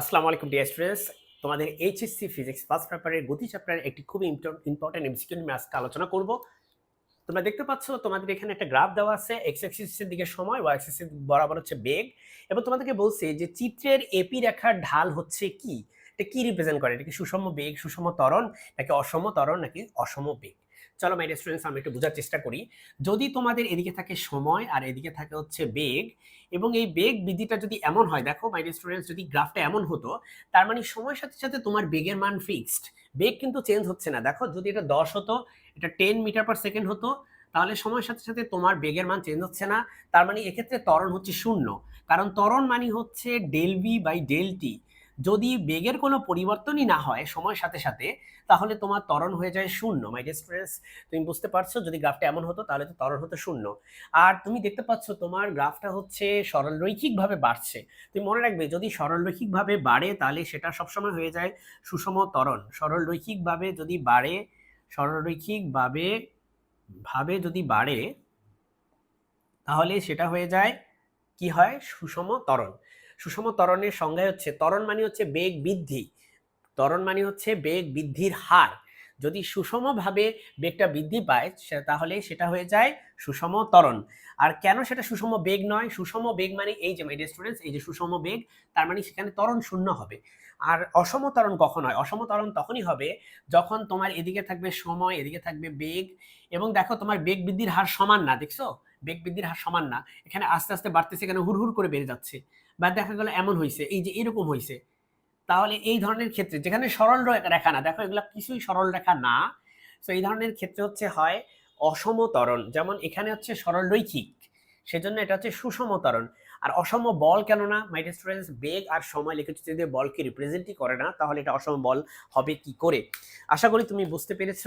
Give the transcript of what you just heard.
আসসালামু আলাইকুম dear students তোমাদের এইচএসসি ফিজিক্স ফার্স্ট পেপারের গতি চ্যাপ্টারের একটি খুবই ইম্পর্টেন্ট এমসিকিউ নিয়ে আজকে আলোচনা করব। তোমরা দেখতে পাচ্ছ, তোমাদের এখানে একটা গ্রাফ দেওয়া আছে। এক্স অ্যাক্সিসের দিকে সময় ওয়াই অ্যাক্সিসের বরাবর হচ্ছে বেগ। এবং তোমাদেরকে বলছে যে চিত্রের এপি রেখার ঢাল হচ্ছে কি? এটা কি রিপ্রেজেন্ট করে? এটা কি সুষম বেগ, সুষম ত্বরণ, নাকি অসম ত্বরণ, নাকি অসম বেগ? চলো মাই স্টুডেন্টস আমি একটু বোঝার চেষ্টা করি। যদি তোমাদের এদিকে থাকে সময় আর এদিকে থাকে হচ্ছে বেগ, এবং এই বেগ বৃদ্ধিটা যদি এমন হয়, দেখো মাই স্টুডেন্টস যদি গ্রাফটা এমন হতো, তার মানে সময়ের সাথে সাথে তোমার বেগের মান ফিক্সড বেগ কিন্তু চেঞ্জ হচ্ছে না। দেখো, যদি এটা দশ হতো, এটা টেন মিটার পার সেকেন্ড হতো, তাহলে সময়ের সাথে সাথে তোমার বেগের মান চেঞ্জ হচ্ছে না। তার মানে এক্ষেত্রে ত্বরণ হচ্ছে শূন্য। কারণ ত্বরণ মানে হচ্ছে del V by del T যদি বেগের কোনো পরিবর্তনই না হয় সময়ের সাথে সাথে, তাহলে তোমার ত্বরণ হয়ে যায় শূন্য। মাই স্টুডেন্টস তুমি বুঝতে পারছ? যদি গ্রাফটা এমন হতো, তাহলে তো ত্বরণ হতো শূন্য। আর তুমি দেখতে পাচ্ছ, তোমার গ্রাফটা হচ্ছে সরলরৈখিকভাবে বাড়ছে। তুমি মনে রাখবে, যদি সরলরৈখিকভাবে বাড়ে, তাহলে সেটা সবসময় হয়ে যায় সুষম ত্বরণ। সরলরৈখিকভাবে যদি বাড়ে, সরলরৈখিকভাবে ভাবে যদি বাড়ে, তাহলে সেটা হয়ে যায় কি হয়? সুষম ত্বরণ। সুষম ত্বরণের সংজ্ঞায় হচ্ছে, ত্বরণ মানে হচ্ছে বেগ বৃদ্ধি। ত্বরণ মানে হচ্ছে বেগ বৃদ্ধির হার। যদি সুষমভাবে বেগটা বৃদ্ধি পায় তাহলে সেটা হয়ে যায় সুষম ত্বরণ। আর কেন সেটা সুষম বেগ নয়? সুষম বেগ মানে এই যে মাই স্টুডেন্টস এই যে সুষম বেগ, তার মানে সেখানে ত্বরণ শূন্য হবে। আর অসম ত্বরণ কখন হয়? অসম ত্বরণ তখনই হবে যখন তোমার এদিকে থাকবে সময়, এদিকে থাকবে বেগ, এবং দেখো তোমার বেগ বৃদ্ধির হার সমান না, দেখছ? বেগ বৃদ্ধির হার সমান না। এখানে আস্তে আস্তে বাড়তেছে, এখানে হুড় হুড় করে বেড়ে যাচ্ছে। বা দেখা গেল এমন হয়েছে এই যে এরকম হয়েছে তাহলে এই ধরনের ক্ষেত্রে, যেখানে সরল রেখা না, দেখো এগুলো কিছুই সরল রেখা না। তো এই ধরনের ক্ষেত্রে হচ্ছে হয় অসম ত্বরণ যেমন এখানে হচ্ছে সরল রৈখিক, সেজন্য এটা হচ্ছে সুষম ত্বরণ আর অসম বল কেন না? মাই স্টুডেন্টস বেগ আর সময় লিখেছে যদি বলকে রিপ্রেজেন্টই করে না, তাহলে এটা অসম বল হবে কি করে? আশা করি তুমি বুঝতে পেরেছ।